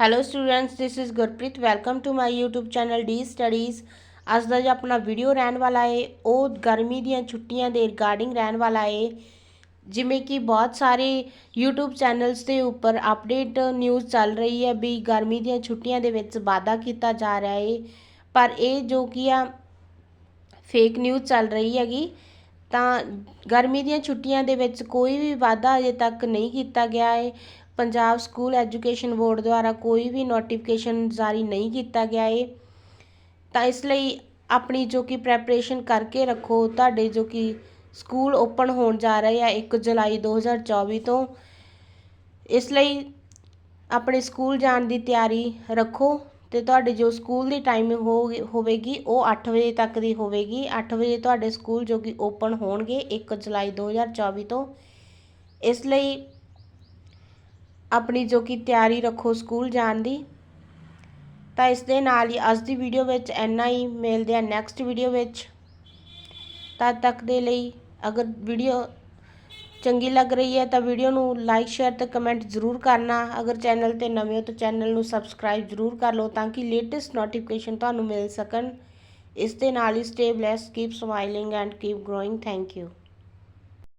Hello students this is Gurpreet welcome to my YouTube channel D studies ਅੱਜ ਦਾ ਜੋ ਆਪਣਾ ਵੀਡੀਓ ਰਹਿਣ ਵਾਲਾ ਹੈ ਉਹ ਗਰਮੀ ਦੀਆਂ ਛੁੱਟੀਆਂ ਦੇ ਰਿਗਾਰਡਿੰਗ ਰਹਿਣ ਵਾਲਾ ਹੈ ਜਿਵੇਂ ਕਿ ਬਹੁਤ ਸਾਰੇ YouTube ਚੈਨਲਸ ਦੇ ਉੱਪਰ ਅਪਡੇਟ ਨਿਊਜ਼ ਚੱਲ ਰਹੀ ਹੈ ਵੀ ਗਰਮੀ ਦੀਆਂ ਛੁੱਟੀਆਂ ਦੇ ਵਿੱਚ ਵਾਅਦਾ ਕੀਤਾ ਜਾ ਰਿਹਾ ਏ। ਪਰ ਇਹ ਜੋ ਕੀ ਆ ਫੇਕ ਨਿਊਜ਼ ਚੱਲ ਰਹੀ ਹੈਗੀ, ਤਾਂ ਗਰਮੀ ਦੀਆਂ ਛੁੱਟੀਆਂ ਦੇ ਵਿੱਚ ਕੋਈ ਵੀ ਵਾਅਦਾ ਅਜੇ ਤੱਕ ਨਹੀਂ ਕੀਤਾ ਗਿਆ ਹੈ ਪੰਜਾਬ ਸਕੂਲ ਐਜੂਕੇਸ਼ਨ ਬੋਰਡ ਦੁਆਰਾ ਕੋਈ ਵੀ ਨੋਟੀਫਿਕੇਸ਼ਨ ਜਾਰੀ ਨਹੀਂ ਕੀਤਾ ਗਿਆ ਹੈ ਤਾਂ ਇਸ ਲਈ ਆਪਣੀ ਜੋ ਕਿ ਪ੍ਰੈਪਰੇਸ਼ਨ ਕਰਕੇ ਰੱਖੋ, ਤੁਹਾਡੇ ਜੋ ਕਿ ਸਕੂਲ ਓਪਨ ਹੋਣ ਜਾ ਰਹੇ ਆ 1 ਜੁਲਾਈ 2024 ਤੋਂ, ਇਸ ਲਈ ਆਪਣੇ ਸਕੂਲ ਜਾਣ ਦੀ ਤਿਆਰੀ ਰੱਖੋ ਤੇ ਤੁਹਾਡੇ ਜੋ ਸਕੂਲ ਦੀ ਟਾਈਮਿੰਗ ਹੋਵੇਗੀ ਉਹ 8 ਵਜੇ ਤੱਕ ਦੀ ਹੋਵੇਗੀ। 8 ਵਜੇ ਤੁਹਾਡੇ ਸਕੂਲ ਜੋ ਕਿ ਓਪਨ ਹੋਣਗੇ 1 ਜੁਲਾਈ 2024 ਤੋਂ, ਇਸ ਲਈ ਆਪਣੀ ਜੋ ਕਿ ਤਿਆਰੀ ਰੱਖੋ ਸਕੂਲ ਜਾਣ ਦੀ। ਤਾਂ ਇਸ ਦੇ ਨਾਲ ਹੀ ਅੱਜ ਦੀ ਵੀਡੀਓ ਵਿੱਚ ਇੰਨਾ ਹੀ। ਮਿਲਦੇ ਆ ਨੈਕਸਟ ਵੀਡੀਓ ਵਿੱਚ। ਤਦ ਤੱਕ ਦੇ ਲਈ ਅਗਰ ਵੀਡੀਓ ਚੰਗੀ ਲੱਗ ਰਹੀ ਹੈ ਤਾਂ ਵੀਡੀਓ ਨੂੰ ਲਾਈਕ ਸ਼ੇਅਰ ਤੇ ਕਮੈਂਟ ਜ਼ਰੂਰ ਕਰਨਾ। ਅਗਰ ਚੈਨਲ ਤੇ ਨਵੇਂ ਹੋ ਤਾਂ ਚੈਨਲ ਨੂੰ ਸਬਸਕ੍ਰਾਈਬ ਜ਼ਰੂਰ ਕਰ ਲਓ ਤਾਂ ਕਿ ਲੇਟੈਸਟ ਨੋਟੀਫਿਕੇਸ਼ਨ ਤੁਹਾਨੂੰ ਮਿਲ ਸਕਣ। ਇਸ ਦੇ ਨਾਲ ਹੀ stay blessed keep smiling and keep growing thank you